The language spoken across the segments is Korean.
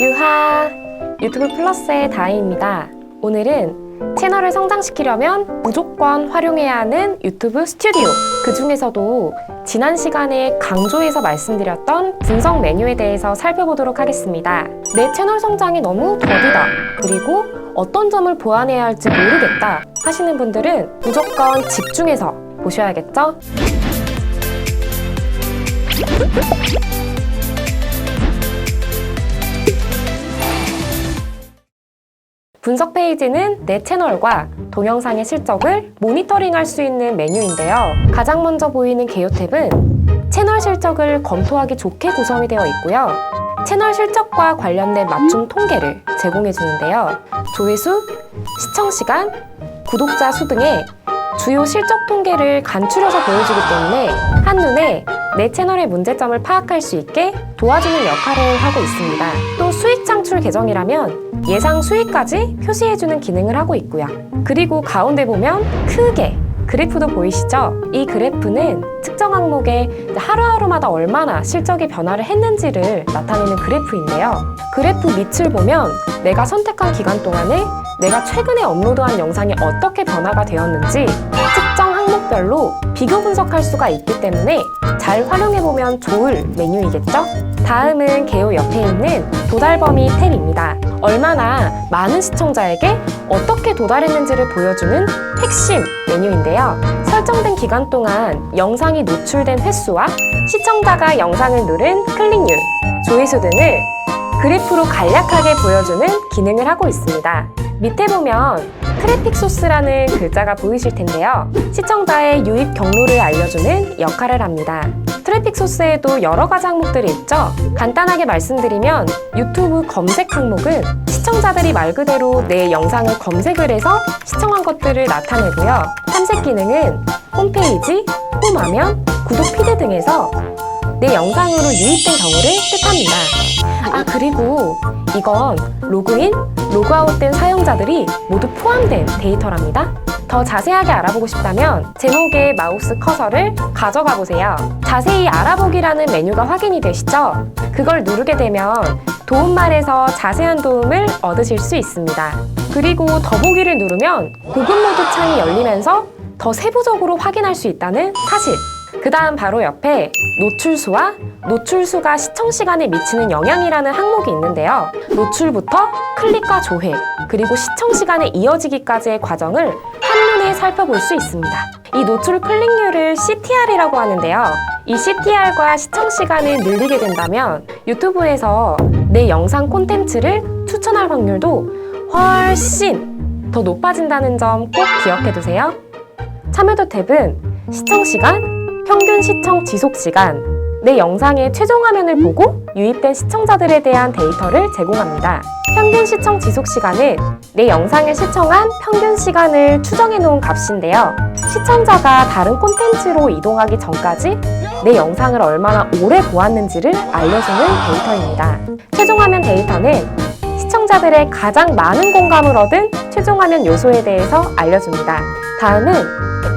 유하 유튜브 플러스의 다희입니다. 오늘은 채널을 성장시키려면 무조건 활용해야 하는 유튜브 스튜디오 그 중에서도 지난 시간에 강조해서 말씀드렸던 분석 메뉴에 대해서 살펴보도록 하겠습니다. 내 채널 성장이 너무 더디다 그리고 어떤 점을 보완해야 할지 모르겠다 하시는 분들은 무조건 집중해서 보셔야겠죠? 분석 페이지는 내 채널과 동영상의 실적을 모니터링할 수 있는 메뉴인데요. 가장 먼저 보이는 개요 탭은 채널 실적을 검토하기 좋게 구성이 되어 있고요. 채널 실적과 관련된 맞춤 통계를 제공해 주는데요. 조회수, 시청 시간, 구독자 수 등의 주요 실적 통계를 간추려서 보여주기 때문에 한눈에 내 채널의 문제점을 파악할 수 있게 도와주는 역할을 하고 있습니다. 또 수익 창출 계정이라면 예상 수익까지 표시해주는 기능을 하고 있고요. 그리고 가운데 보면 크게 그래프도 보이시죠? 이 그래프는 특정 항목에 하루하루마다 얼마나 실적이 변화를 했는지를 나타내는 그래프인데요. 그래프 밑을 보면 내가 선택한 기간 동안에 내가 최근에 업로드한 영상이 어떻게 변화가 되었는지 특정 항목별로 비교 분석할 수가 있기 때문에 잘 활용해보면 좋을 메뉴이겠죠? 다음은 개요 옆에 있는 도달 범위 탭입니다. 얼마나 많은 시청자에게 어떻게 도달했는지를 보여주는 핵심 메뉴인데요. 설정된 기간 동안 영상이 노출된 횟수와 시청자가 영상을 누른 클릭률, 조회수 등을 그래프로 간략하게 보여주는 기능을 하고 있습니다. 밑에 보면 트래픽 소스라는 글자가 보이실 텐데요. 시청자의 유입 경로를 알려주는 역할을 합니다. 트래픽 소스에도 여러 가지 항목들이 있죠. 간단하게 말씀드리면 유튜브 검색 항목은 시청자들이 말 그대로 내 영상을 검색을 해서 시청한 것들을 나타내고요. 탐색 기능은 홈페이지, 홈화면, 구독 피드 등에서 내 영상으로 유입된 경우를 뜻합니다. 아, 그리고 이건 로그인, 로그아웃된 사용자들이 모두 포함된 데이터랍니다. 더 자세하게 알아보고 싶다면 제목의 마우스 커서를 가져가 보세요. 자세히 알아보기라는 메뉴가 확인이 되시죠? 그걸 누르게 되면 도움말에서 자세한 도움을 얻으실 수 있습니다. 그리고 더보기를 누르면 고급 모드 창이 열리면서 더 세부적으로 확인할 수 있다는 사실. 그 다음 바로 옆에 노출수와 노출수가 시청 시간에 미치는 영향이라는 항목이 있는데요. 노출부터 클릭과 조회, 그리고 시청 시간에 이어지기까지의 과정을 한눈에 살펴볼 수 있습니다. 이 노출 클릭률을 CTR이라고 하는데요. 이 CTR과 시청 시간을 늘리게 된다면 유튜브에서 내 영상 콘텐츠를 추천할 확률도 훨씬 더 높아진다는 점 꼭 기억해 두세요. 참여도 탭은 시청 시간, 평균 시청 지속 시간, 내 영상의 최종 화면을 보고 유입된 시청자들에 대한 데이터를 제공합니다. 평균 시청 지속 시간은 내 영상을 시청한 평균 시간을 추정해 놓은 값인데요. 시청자가 다른 콘텐츠로 이동하기 전까지 내 영상을 얼마나 오래 보았는지를 알려주는 데이터입니다. 최종 화면 데이터는 시청자들의 가장 많은 공감을 얻은 최종 화면 요소에 대해서 알려줍니다. 다음은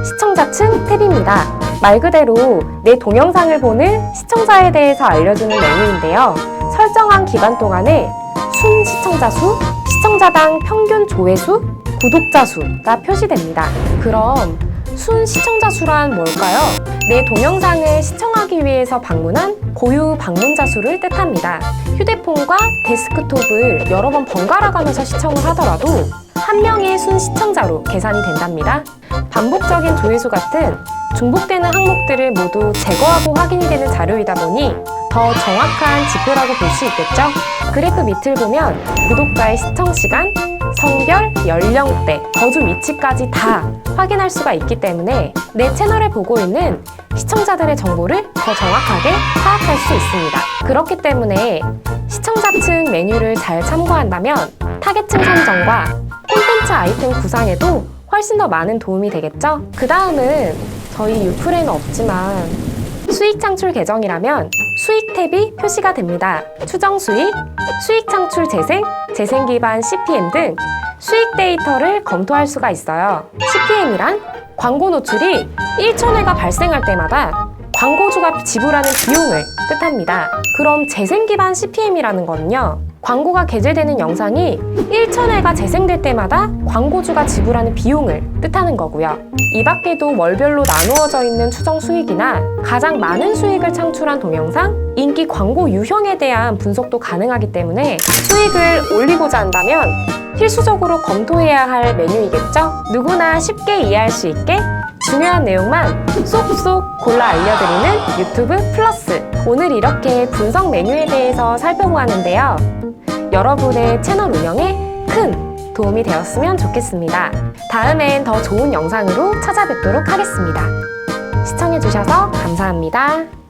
시청자층 탭입니다. 말 그대로 내 동영상을 보는 시청자에 대해서 알려주는 메뉴인데요. 설정한 기간 동안에 순 시청자 수, 시청자당 평균 조회수, 구독자 수가 표시됩니다. 그럼 순 시청자 수란 뭘까요? 내 동영상을 시청하기 위해서 방문한 고유 방문자 수를 뜻합니다. 휴대폰과 데스크톱을 여러 번 번갈아 가면서 시청을 하더라도 한 명의 순 시청자로 계산이 된답니다. 반복적인 조회수 같은 중복되는 항목들을 모두 제거하고 확인이 되는 자료이다 보니 더 정확한 지표라고 볼 수 있겠죠? 그래프 밑을 보면 구독자의 시청 시간, 성별, 연령대, 거주 위치까지 다 확인할 수가 있기 때문에 내 채널에 보고 있는 시청자들의 정보를 더 정확하게 파악할 수 있습니다. 그렇기 때문에 시청자층 메뉴를 잘 참고한다면 타겟층 선정과 콘텐츠 아이템 구상에도 훨씬 더 많은 도움이 되겠죠? 그 다음은 저희 유플에는 없지만 수익 창출 계정이라면 수익 탭이 표시가 됩니다. 추정 수익, 수익 창출 재생, 재생 기반 CPM 등 수익 데이터를 검토할 수가 있어요. CPM이란 광고 노출이 1천 회가 발생할 때마다 광고주가 지불하는 비용을 뜻합니다. 그럼 재생 기반 CPM이라는 거는요. 광고가 게재되는 영상이 1,000회가 재생될 때마다 광고주가 지불하는 비용을 뜻하는 거고요. 이 밖에도 월별로 나누어져 있는 추정 수익이나 가장 많은 수익을 창출한 동영상, 인기 광고 유형에 대한 분석도 가능하기 때문에 수익을 올리고자 한다면 필수적으로 검토해야 할 메뉴이겠죠? 누구나 쉽게 이해할 수 있게 중요한 내용만 쏙쏙 골라 알려드리는 유튜브 플러스. 오늘 이렇게 분석 메뉴에 대해서 살펴보았는데요. 여러분의 채널 운영에 큰 도움이 되었으면 좋겠습니다. 다음엔 더 좋은 영상으로 찾아뵙도록 하겠습니다. 시청해주셔서 감사합니다.